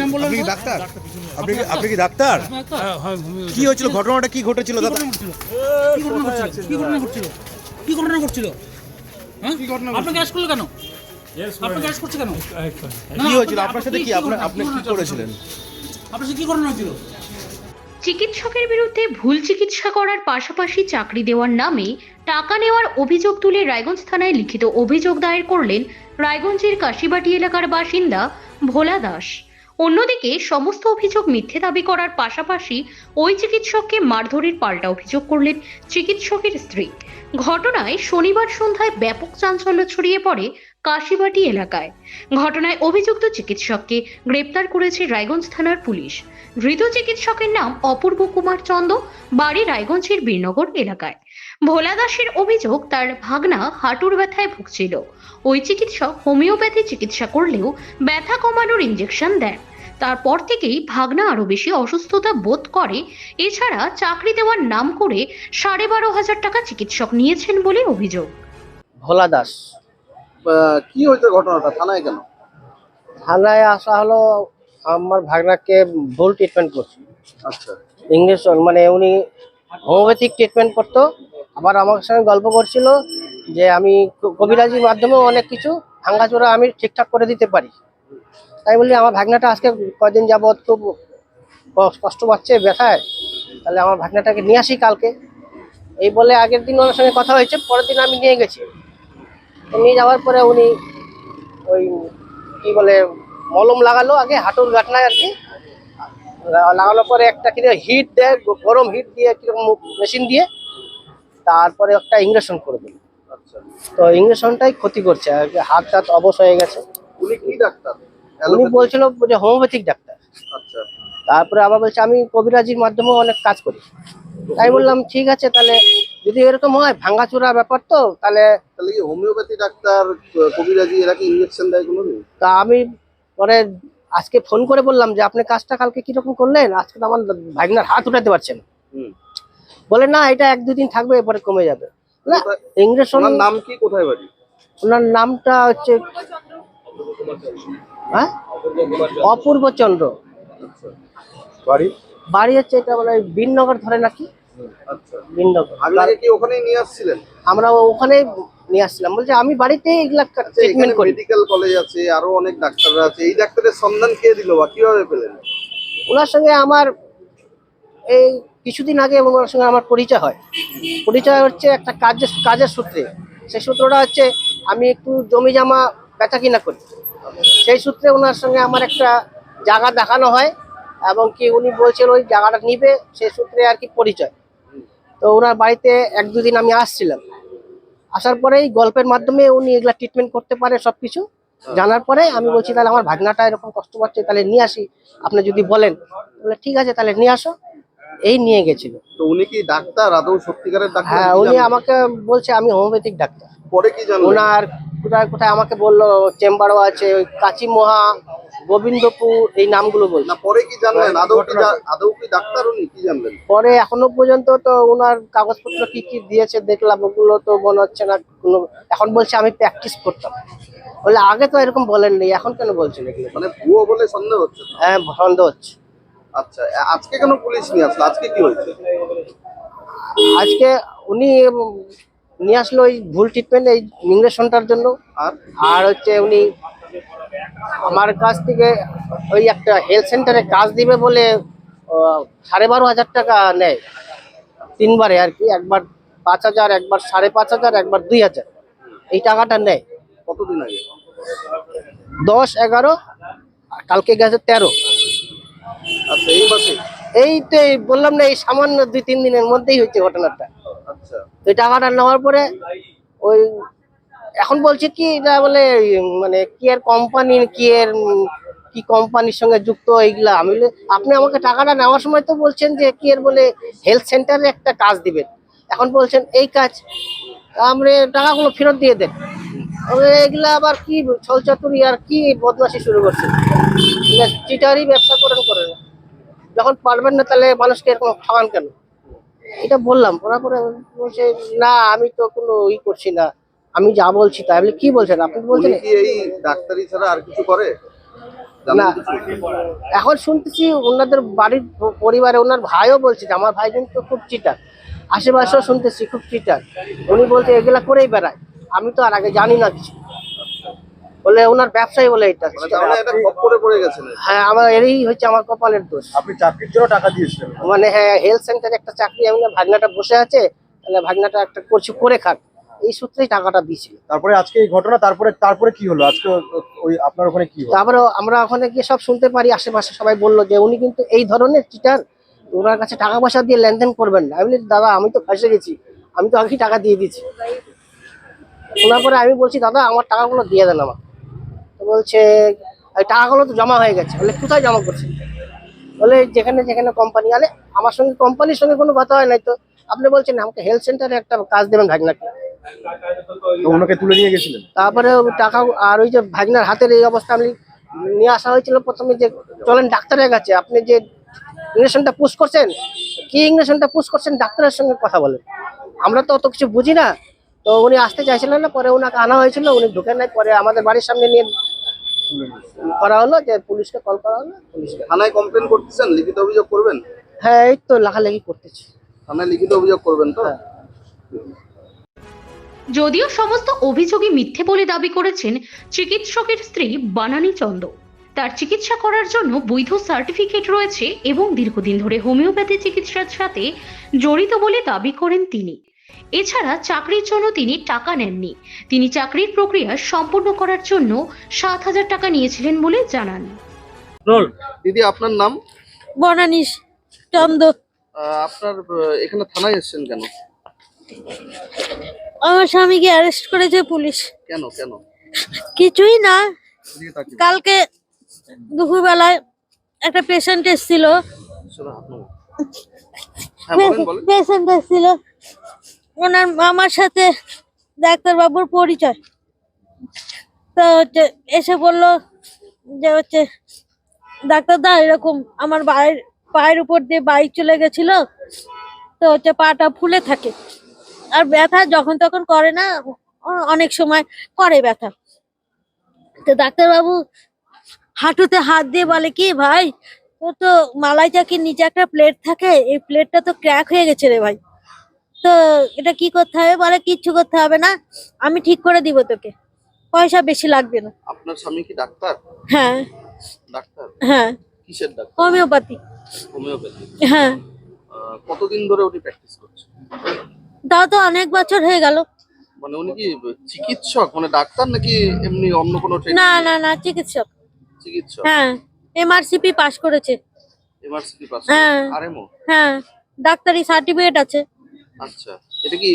নাম বললেন আপনি কি ডাক্তার আপনি কি আপনি কি ডাক্তার ডাক্তার? কি হয়েছিল ঘটনাটা কি ঘটেছিল কি ঘটনা ঘটছিল? কি ঘটনা ঘটছিল? কি ঘটনা ঘটছিল? কি ঘটনা? আপনি গ্যাস করল কেন? আপনি গ্যাস করছে কেন? কি হয়েছিল আপনার সাথে কি আপনি আপনি কি করেছিলেন আপনার সাথে কি ঘটনা হয়েছিল? চিকিৎসকের বিরুদ্ধে ভুল চিকিৎসা করার পাশাপাশি চাকরি দেওয়ার নামে টাকা নেওয়ার অভিযোগ তুলে রায়গঞ্জ থানায় লিখিত অভিযোগ দায়ের করলেন রায়গঞ্জের কাশিবাটি এলাকার বাসিন্দা ভোলা দাস অন্যদিকে সমস্ত অভিযোগ মিথ্যে দাবি করার পাশাপাশি ওই চিকিৎসককে মারধরের পাল্টা অভিযোগ করলেন চিকিৎসকের স্ত্রী। ঘটনায় শনিবার সন্ধ্যায় ব্যাপক চাঞ্চল্য ছড়িয়ে পড়ে কাশিবাটি এলাকায়। ঘটনায় অভিযুক্ত চিকিৎসককে গ্রেপ্তার করেছে রায়গঞ্জ থানার পুলিশ। ধৃত চিকিৎসকের নাম অপূর্ব কুমার চন্দ, বাড়ি রায়গঞ্জের বীরনগর এলাকায়। ভোলা দাসের অভিযোগ, তার ভাগনা হাঁটুর ব্যথায় ভুগছিল। ওই চিকিৎসক হোমিওপ্যাথি চিকিৎসা করলেও ব্যথা কমানোর ইঞ্জেকশন দেন। তারপর থেকেই ভাগনা আরও বেশি অসুস্থতা বোধ করে। এছাড়া চাকরি দেওয়ার নাম করে সাড়ে বারো হাজার টাকা চিকিৎসক নিয়েছেন বলে অভিযোগ। ভোলা দাস। কি হয়েছে ঘটনাটা? থানায় কেন? থানায় আসা হলো আমার ভাগনাকে ভুল ট্রিটমেন্ট করছে। আচ্ছা। ইংলিশ মানে উনি হোমিওপ্যাথিক ট্রিটমেন্ট করতো। আবার আমার সঙ্গে গল্প করছিল যে আমি কবিরাজির মাধ্যমেও অনেক কিছু ভাঙ্গাচোরা আমি ঠিকঠাক করে দিতে পারি। তাই বলি আমার ভাগনাটা আজকে কদিন যাবৎ খুব কষ্ট পাচ্ছে ব্যথায়। তাহলে আমার ভাগনাটাকে নিয়ে আসি কালকে। এই বলে আগের দিন ওনার সঙ্গে কথা হয়েছে পরের দিন আমি নিয়ে গেছি। নিয়ে যাওয়ার পরে উনি ওই কি বলে মলম লাগালো আগে হাঁটুর গাঁটনায় আর কি। লাগানোর পরে একটা কি হিট দেয় গরম হিট দিয়ে কীরকম মেশিন দিয়ে তারপরে একটা ইঞ্জেকশন করে দিল। আচ্ছা। তো ইঞ্জেকশনটাই ক্ষতি করছে আর কি হাত টাত অবশ হয়ে গেছে। উনি কি ডাক্তার? উনি? বলছিল যে হোমিওপ্যাথিক ডাক্তার। আচ্ছা। তারপরে আবার বলছে আমি কবিরাজির মাধ্যমেও অনেক কাজ করি। তাই বললাম ঠিক আছে তাহলে যদি এরকম হয় ভাঙাচোরা ব্যাপার তো তাহলে তাহলে কি হোমিওপ্যাথি ডাক্তার কবিরাজি এরা কি ইঞ্জেকশন দেয় কোনো তা আমি পরে আজকে ফোন করে বললাম যে আপনি কাজটা কালকে কীরকম করলেন? আজকে তো আমার ভাগনার হাত উঠাতে পারছেন হুম। বলে না এটা এক দুদিন থাকবে এরপরে কমে যাবে। না ইংরেজ নাম কি? কোথায় বাড়ি? ওনার নামটা হচ্ছে হ্যাঁ? অপূর্ব চন্দ্র। বাড়ি? বাড়ি হচ্ছে এটা বলে বিননগর ধরে নাকি? আচ্ছা। বিননগর। আপনাকে কি ওখানেই নিয়ে আসছিলেন? আমরা ওখানে নিয়ে আসছিলাম। বলছে আমি বাড়িতে এগুলা আচ্ছা এখানে ট্রিটমেন্ট করি। মেডিকেল কলেজ আছে আরও অনেক ডাক্তাররা আছে। এই ডাক্তারের সন্ধান কে দিল বা কীভাবে পেলেন? ওনার সঙ্গে আমার এই কিছুদিন আগে ওনার সঙ্গে আমার পরিচয় হয়। পরিচয় হচ্ছে একটা কাজের কাজের সূত্রে। সেই সূত্রটা হচ্ছে আমি একটু জমি জামা বেচা কিনা করি। সেই সূত্রে ওনার সঙ্গে আমার একটা জায়গা দেখানো হয় এবং কি উনি বলছেন ওই জায়গাটা নিবে সেই সূত্রে আর কি পরিচয়। তো ওনার বাড়িতে এক দুদিন আমি আসছিলাম। আসার পরেই গল্পের মাধ্যমে উনি এগুলা ট্রিটমেন্ট করতে পারে সব কিছু জানার পরে আমি বলছি তাহলে আমার ভাগনাটা এরকম কষ্ট পাচ্ছে তাহলে নিয়ে আসি। আপনি যদি বলেন। বলে ঠিক আছে তাহলে নিয়ে আসো। এই নিয়ে গেছিল। তো উনি কি ডাক্তার? আদৌ সত্যিকারের ডাক্তার? হ্যাঁ উনি আমাকে বলছে আমি হোমিওপ্যাথিক ডাক্তার। পরে কি জানলেন? ওনার কোথায় কোথায় আমাকে বলল চেম্বারও আছে ওই কাচিমোহা গোবিন্দপুর এই নামগুলো বলছে। না পরে কি জানলেন? আদৌ কি আদৌ কি ডাক্তার উনি? কি জানলেন? পরে এখনও পর্যন্ত তো ওনার কাগজপত্র কি কি দিয়েছে দেখলাম ওগুলো তো মনে হচ্ছে না কোনো এখন বলছে আমি প্র্যাকটিস করতাম। বলে আগে তো এরকম বলেননি এখন কেন বলছেন এগুলো? মানে ভুয়ো বলে সন্দেহ হচ্ছে হ্যাঁ সন্দেহ হচ্ছে। আচ্ছা আজকে কেন পুলিশ নিয়ে আসলো? আজকে কি হয়েছে? আজকে উনি নিয়ে আসলো ওই ভুল ট্রিটমেন্ট এই ইঞ্জেকশনটার জন্য। আর আর হচ্ছে উনি আমার কাছ থেকে ওই একটা হেলথ সেন্টারে কাজ দিবে বলে সাড়ে বারো হাজার টাকা নেয়। তিনবারে আর কি একবার পাঁচ হাজার একবার সাড়ে পাঁচ হাজার একবার দুই হাজার। এই টাকাটা নেয়। কতদিন আগে? দশ এগারো আর কালকে গেছে তেরো। আচ্ছা এই মাসে? এই তো বললাম না এই সামান্য দুই তিন দিনের মধ্যেই হয়েছে ঘটনাটা। আচ্ছা। তো টাকাটা নেওয়ার পরে ওই এখন বলছে কি এটা বলে মানে কি এর কোম্পানি কি উম, কি কোম্পানির সঙ্গে যুক্ত এইগুলা। আমি আপনি আমাকে টাকাটা নেওয়ার সময় তো বলছেন যে কি এর বলে হেলথ সেন্টারে একটা কাজ দিবেন। এখন বলছেন এই কাজ আপনি টাকাগুলো ফেরত দিয়ে দেন। এগুলা আবার কি ছলচাতুরি আর কি বদমাশি শুরু করছে। চিটারি ব্যবসা করেন করেন যখন পারবেন না তাহলে মানুষকে এরকম ঠকান কেন? এটা বললাম বলার পরে বলছে না আমি তো কোনো ই করছি না। আমি যা বলছি তাই। বলে কি বলছেন? আপনি বলছেন? কি এই ডাক্তারি ছাড়া আর কিছু করে? না। এখন শুনতেছি ওনাদের বাড়ির পরিবারে ওনার ভাইও বলছে যে আমার ভাই কিন্তু খুব চিটার আশেপাশেও শুনতেছি খুব চিটার উনি বলছে এগুলা করেই বেড়ায়। আমি তো আর আগে জানি না কিছু। বলে ওনার ব্যবসায়ী বলে এটা মানে হ্যাঁ আমার এরই হচ্ছে আমার কপালের দোষ। আপনি চাকরির জন্য টাকা দিয়েছিলেন? মানে হ্যাঁ হেলথ সেন্টারে একটা চাকরি আমি না ভাগনাটা বসে আছে তাহলে ভাগনাটা একটা করছি করে খাক। এই সূত্রেই টাকাটা দিয়েছিল। তারপরে আজকে এই ঘটনা তারপরে তারপরে কি হলো? আজকে ওই আপনার ওখানে কি হলো? তারপরে আমরা ওখানে গিয়ে সব শুনতে পারি আশেপাশে সবাই বলল যে উনি কিন্তু এই ধরনের চিটার ওনার কাছে টাকা পয়সা দিয়ে লেনদেন করবেন না। আমি বলি, দাদা আমি তো ফাঁসে গেছি। আমি তো আগেই টাকা দিয়ে দিয়েছি শোনার পরে আমি বলছি দাদা আমার টাকাগুলো দিয়ে দেন আমার তো বলছে টাকাগুলো তো জমা হয়ে গেছে। বলে কোথায় জমা করছে? বলে যেখানে যেখানে কোম্পানি আলে আমার সঙ্গে কোম্পানির সঙ্গে কোনো কথা হয় নাই তো। আপনি বলছেন আমাকে হেলথ সেন্টারে একটা কাজ দেবেন ভাগনাকে ওনাকে তুলে নিয়ে গেছিলেন? তারপরে টাকা আর ওই যে ভাগনার হাতের এই অবস্থা আমি নিয়ে আসা হয়েছিল প্রথমে যে চলেন ডাক্তারের কাছে আপনি যে ইঞ্জেকশনটা পুশ করছেন কি ইঞ্জেকশনটা পুশ করছেন ডাক্তারের সঙ্গে কথা বলেন। আমরা তো অত কিছু বুঝি না। তো উনি আসতে চাইছিলেন না পরে ওনাকে আনা হয়েছিল উনি ঢুকে নাই পরে আমাদের বাড়ির সামনে নিয়ে করা হলো যে পুলিশকে কল করা হলো। পুলিশকে থানায় কমপ্লেন করতেছেন? লিখিত অভিযোগ করবেন? হ্যাঁ এই তো লেখালেখি করতেছি। থানায় লিখিত অভিযোগ করবেন তো? হ্যাঁ। যদিও সমস্ত অভিযোগই মিথ্যে বলে দাবি করেছেন চিকিৎসকের স্ত্রী বানানী চন্দ। তার চিকিৎসা করার জন্য বৈধ সার্টিফিকেট রয়েছে এবং দীর্ঘদিন ধরে হোমিওপ্যাথি চিকিৎসার সাথে জড়িত বলে দাবি করেন তিনি। এছাড়া চাকরির জন্য তিনি টাকা নেননি। তিনি চাকরির প্রক্রিয়া সম্পূর্ণ করার জন্য সাত হাজার টাকা নিয়েছিলেন বলে জানান। রোল। দিদি আপনার নাম? বনানিস চন্দ। আহ, আপনার আহ, এখানে থানায় এসেছেন কেন? আমার স্বামীকে অ্যারেস্ট করেছে পুলিশ। কেন কেন? কিছুই না। কালকে দুপুরবেলায় একটা পেশেন্ট এসেছিল। শোনো, নামাও। হ্যাঁ বলেন বলেন। পেশেন্ট এসেছিল। ওনার মামার সাথে ডাক্তারবাবুর পরিচয়। তো হচ্ছে এসে বলল যে হচ্ছে, ডাক্তারদা, এরকম আমার পায়ের পায়ের উপর দিয়ে বাইক চলে গেছিল, তো হচ্ছে পাটা ফুলে থাকে। আর ব্যথা যখন তখন করে না, অনেক সময় করে ব্যথা। তো ডাক্তারবাবু হাঁটুতে হাত দিয়ে বলে, কি ভাই, তোর তো মালাই চাকির নিচে একটা প্লেট থাকে, এই প্লেটটা তো ক্র্যাক হয়ে গেছে রে ভাই। তো এটা কি করতে হবে? বলে কিচ্ছু করতে হবে না। আমি ঠিক করে দিব তোকে। পয়সা বেশি লাগবে না। আপনার স্বামী কি ডাক্তার? হ্যাঁ। ডাক্তার? হ্যাঁ। কিসের ডাক্তার? হোমিওপ্যাথি। হোমিওপ্যাথি। হ্যাঁ। কতদিন ধরে উনি প্র্যাকটিস করছে? তাও তো অনেক বছর হয়ে গেল। মানে উনি কি চিকিৎসক? মানে ডাক্তার নাকি এমনি অন্য কোনো না না না চিকিৎসক। চিকিৎসক? হ্যাঁ। এমআরসিপি পাস করেছে। এমআরসিপি পাস হ্যাঁ। আরএমও হ্যাঁ। ডাক্তারি সার্টিফিকেট আছে। আচ্ছা। এটা কি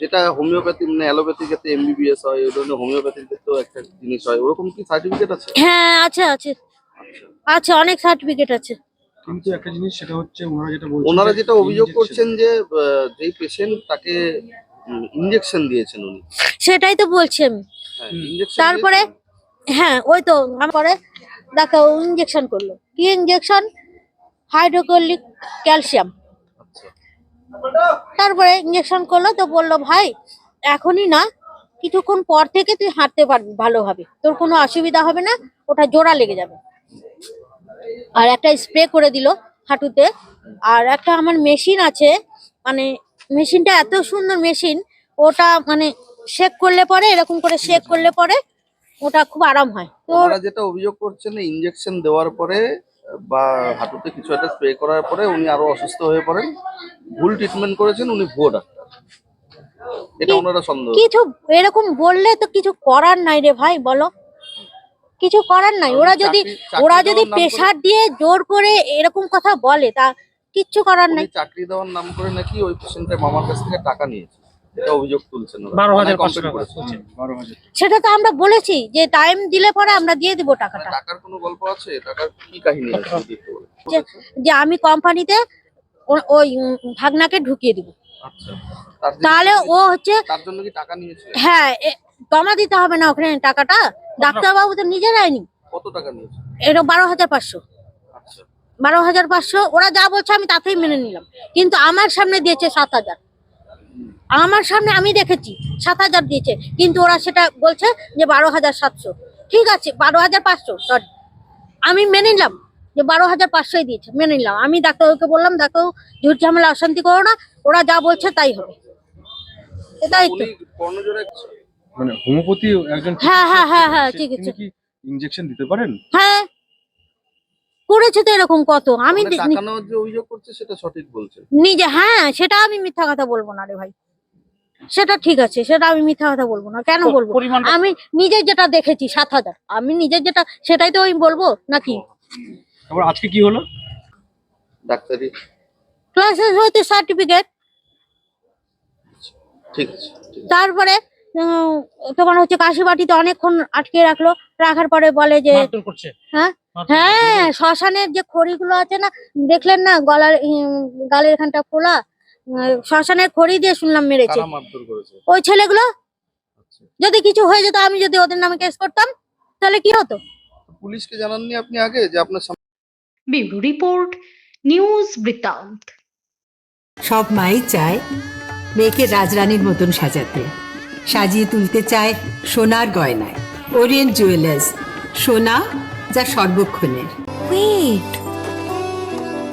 যেটা হোমিওপ্যাথি মানে অ্যালোপ্যাথি ক্ষেত্রে এমবিবিএস হয় ওই ধরনের হোমিওপ্যাথির ক্ষেত্রেও একটা জিনিস হয়। ওরকম কি সার্টিফিকেট আছে? হ্যাঁ আছে আছে। আচ্ছা। আছে অনেক সার্টিফিকেট আছে। কিন্তু একটা জিনিস সেটা হচ্ছে ওনারা যেটা বলছেন ওনারা যেটা অভিযোগ করছেন যে যেই পেশেন্ট তাকে ইনজেকশন দিয়েছেন উনি। সেটাই তো বলছি আমি। হ্যাঁ তারপরে হ্যাঁ ওই তো তারপরে দেখো ইঞ্জেকশন করল। কি ইঞ্জেকশন হাইড্রোক্লোরিক ক্যালসিয়াম। তারপরে ইঞ্জেকশন করল, তো বলল, ভাই, এখনই না, কিছুক্ষণ পর থেকে তুই হাঁটতে পারবি ভালোভাবে তোর কোনো অসুবিধা হবে না, ওটা জোড়া লেগে যাবে। আর একটা স্প্রে করে দিল হাঁটুতে। আর একটা আমার মেশিন আছে মানে মেশিনটা এত সুন্দর মেশিন ওটা মানে শেক করলে পরে, এরকম করে শেক করলে পরে, ওটা খুব আরাম হয়। তো যেটা অভিযোগ করছেন ইনজেকশন দেওয়ার পরে বা হাঁটুতে কিছু একটা স্প্রে করার পরে উনি আরও অসুস্থ হয়ে পড়েন। ভুল ট্রিটমেন্ট করেছেন উনি ভুয়ো ডাক্তার। এটা ওনারা সন্দেহ কিছু এরকম বললে তো কিছু করার নাই রে ভাই বলো। কিছু করার নাই। ওরা যদি ওরা যদি প্রেশার দিয়ে জোর করে এরকম কথা বলে তা কিচ্ছু করার নাই। চাকরি দেওয়ার নাম করে নাকি ওই পেশেন্টের মামার কাছ থেকে টাকা নিয়েছে? অভিযোগ তুলছেন বারো হাজার পাঁচশো টাকা। করেছেন। বলছেন বারো হাজার সেটা তো আমরা বলেছি যে টাইম দিলে পরে আমরা দিয়ে দিব মানে টাকাটা। টাকার কোনো গল্প আছে? টাকার কি কাহিনী আছে? যদি একটু বলেন। যে যে আমি কোম্পানিতে ওই উম, ভাগনাকে ঢুকিয়ে দিব। আচ্ছা। তার তাহলে ও হচ্ছে তার জন্য কি টাকা নিয়েছে? হ্যাঁ এ- জমা দিতে হবে না ওখানে টাকাটা। ডাক্তারবাবু তো নিজেরাই নি কত টাকা নিয়েছে? এটা বারো হাজার পাঁচশো। আচ্ছা। বারো হাজার পাঁচশো ওরা যা বলছে আমি তাতেই মেনে নিলাম। কিন্তু আমার সামনে দিয়েছে সাত হাজার। আমার সামনে আমি দেখেছি সাত হাজার দিয়েছে কিন্তু ওরা সেটা বলছে যে বারো হাজার সাতশো। ঠিক আছে বারো হাজার পাঁচশো সরি আমি মেনে নিলাম যে বারো হাজার পাঁচশোই দিয়েছে মেনে নিলাম। আমি ডাক্তারবাবুকে বললাম ডাক্তারবাবু ঝুট ঝামেলা অশান্তি করো না ওরা যা বলছে তাই হবে। এটাই তো। মানে হোমিওপ্যাথি একজন হ্যাঁ, হ্যাঁ, হ্যাঁ, হ্যাঁ। কি ইনজেকশন দিতে পারেন? হ্যাঁ। করেছে তো এরকম কত? আমি মানে দি- টাকা নেওয়ার যে অভিযোগ করছে সেটা সঠিক বলছে। নিজে হ্যাঁ সেটা আমি মিথ্যা কথা বলব না রে ভাই। সেটা ঠিক আছে সেটা আমি মিথ্যা কথা বলব না। কেন বলব? আমি নিজে যেটা দেখেছি সাত হাজার। আমি নিজে যেটা সেটাই তো আমি বলব নাকি? তারপর আজকে কি হলো? ডাক্তারি। ক্লাসেস হইতে সার্টিফিকেট ঠিক আছে তারপরে তখন হচ্ছে কাশিবাটিতে অনেকক্ষণ আটকে রাখল। রাখার পরে বলে যে হ্যাঁ? হ্যাঁ শ্মশানের যে খড়িগুলো আছে না দেখলেন না গলার উম, গালের এখানটা ফোলা উম, শ্মশানের খড়ি দিয়ে শুনলাম মেরেছে। ওই ছেলেগুলো? আচ্ছা। যদি কিছু হয়ে যেত আমি যদি ওদের নামে কেস করতাম তাহলে কি হতো? পুলিশকে জানাননি আপনি আগে যে আপনার সামনে রিপোর্ট নিউজ বৃত্তান্ত। সব মাই চায় মেয়েকে রাজরানীর মতন সাজাতে। সাজিয়ে তুলতে চায় সোনার গয়নায়। ওরিয়েন্ট জুয়েলার্স সোনা যা সর্বক্ষণের। Wait.